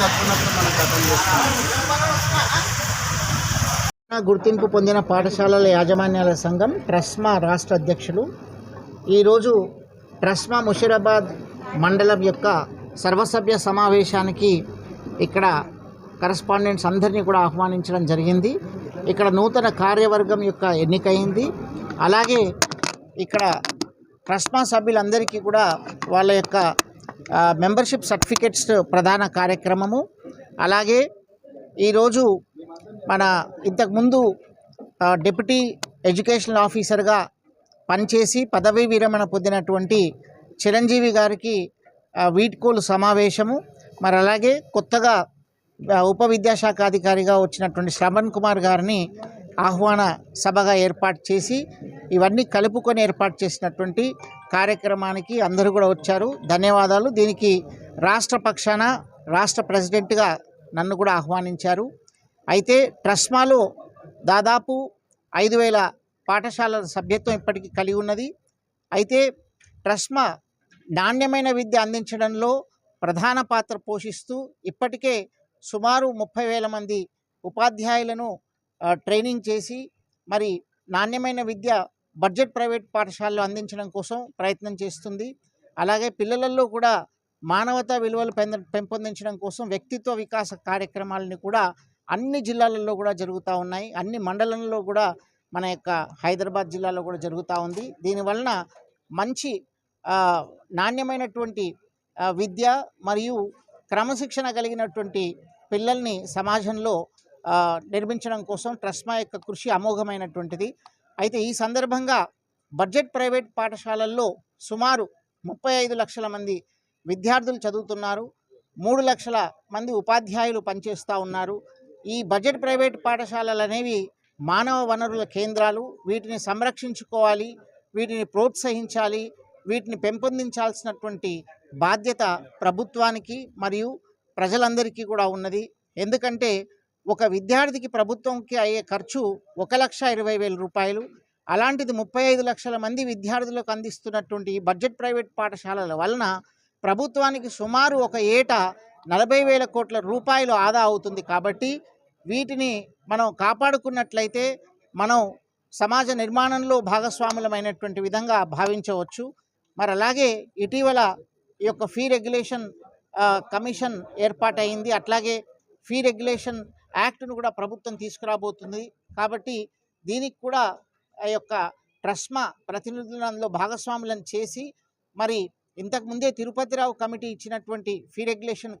తక్కువ మనం గతం గుర్తింపు పొందిన పాఠశాలల యాజమాన్యాల సంఘం ట్రస్మా రాష్ట్ర అధ్యక్షులు. ఈరోజు ట్రస్మా ముషీరాబాద్ మండలం యొక్క సర్వసభ్య సమావేశానికి ఇక్కడ కరస్పాండెంట్స్ అందరినీ కూడా ఆహ్వానించడం జరిగింది. ఇక్కడ నూతన కార్యవర్గం యొక్క ఎన్నికయింది అలాగే ఇక్కడ ట్రస్మా సభ్యులందరికీ కూడా వాళ్ళ యొక్క మెంబర్షిప్ సర్టిఫికెట్స్ ప్రధాన కార్యక్రమము. అలాగే ఈరోజు మన ఇంతకుముందు డిప్యూటీ ఎడ్యుకేషనల్ ఆఫీసర్గా పనిచేసి పదవీ విరమణ పొందినటువంటి చిరంజీవి గారికి ఆ, వీడ్కోలు సమావేశము. మరి అలాగే కొత్తగా ఉప విద్యాశాఖ అధికారిగా వచ్చినటువంటి శ్రవణ్ కుమార్ గారిని ఆహ్వాన సభగా ఏర్పాటు చేసి ఇవన్నీ కలుపుకొని ఏర్పాటు చేసినటువంటి కార్యక్రమానికి అందరూ కూడా వచ్చారు. ధన్యవాదాలు. దీనికి రాష్ట్ర పక్షాన రాష్ట్ర ప్రెసిడెంట్గా నన్ను కూడా ఆహ్వానించారు. అయితే ట్రస్మాలో దాదాపు ఐదు వేల పాఠశాలల సభ్యత్వం ఇప్పటికీ కలిగి ఉన్నది. అయితే ట్రస్మా నాణ్యమైన విద్య అందించడంలో ప్రధాన పాత్ర పోషిస్తూ ఇప్పటికే సుమారు ముప్పై వేల మంది ఉపాధ్యాయులను ట్రైనింగ్ చేసి మరి నాణ్యమైన విద్య బడ్జెట్ ప్రైవేట్ పాఠశాలలో అందించడం కోసం ప్రయత్నం చేస్తుంది. అలాగే పిల్లలలో కూడా మానవతా విలువలు పెంద పెంపొందించడం కోసం వ్యక్తిత్వ వికాస కార్యక్రమాలని కూడా అన్ని జిల్లాలలో కూడా జరుగుతూ ఉన్నాయి. అన్ని మండలంలో కూడా మన యొక్క హైదరాబాద్ జిల్లాలో కూడా జరుగుతూ ఉంది. దీనివలన మంచి నాణ్యమైనటువంటి విద్య మరియు క్రమశిక్షణ కలిగినటువంటి పిల్లల్ని సమాజంలో నిర్మించడం కోసం ట్రస్మా యొక్క కృషి అమోఘమైనటువంటిది. అయితే ఈ సందర్భంగా బడ్జెట్ ప్రైవేట్ పాఠశాలల్లో సుమారు ముప్పై ఐదు లక్షల మంది విద్యార్థులు చదువుతున్నారు. మూడు లక్షల మంది ఉపాధ్యాయులు పనిచేస్తూ ఉన్నారు. ఈ బడ్జెట్ ప్రైవేట్ పాఠశాలలు అనేవి మానవ వనరుల కేంద్రాలు. వీటిని సంరక్షించుకోవాలి వీటిని ప్రోత్సహించాలి వీటిని పెంపొందించాల్సినటువంటి బాధ్యత ప్రభుత్వానికి మరియు ప్రజలందరికీ కూడా ఉన్నది. ఎందుకంటే ఒక విద్యార్థికి ప్రభుత్వంకి అయ్యే ఖర్చు ఒక లక్ష ఇరవై వేల రూపాయలు. అలాంటిది ముప్పై ఐదు లక్షల మంది విద్యార్థులకు అందిస్తున్నటువంటి ఈ బడ్జెట్ ప్రైవేట్ పాఠశాలల వలన ప్రభుత్వానికి సుమారు ఒక ఏటా నలభై వేల కోట్ల రూపాయలు ఆదా అవుతుంది కాబట్టి వీటిని మనం కాపాడుకున్నట్లయితే మనం సమాజ నిర్మాణంలో భాగస్వాములమైనటువంటి విధంగా భావించవచ్చు. మరి అలాగే ఇటీవల ఈ యొక్క ఫీ రెగ్యులేషన్ కమిషన్ ఏర్పాటైంది. అట్లాగే ఫీ రెగ్యులేషన్ యాక్ట్ను కూడా ప్రభుత్వం తీసుకురాబోతుంది. కాబట్టి దీనికి కూడా ఆ యొక్క ట్రస్మా ప్రతినిధులను భాగస్వాములను చేసి మరి ఇంతకుముందే తిరుపతిరావు కమిటీ ఇచ్చినటువంటి ఫీ రెగ్యులేషన్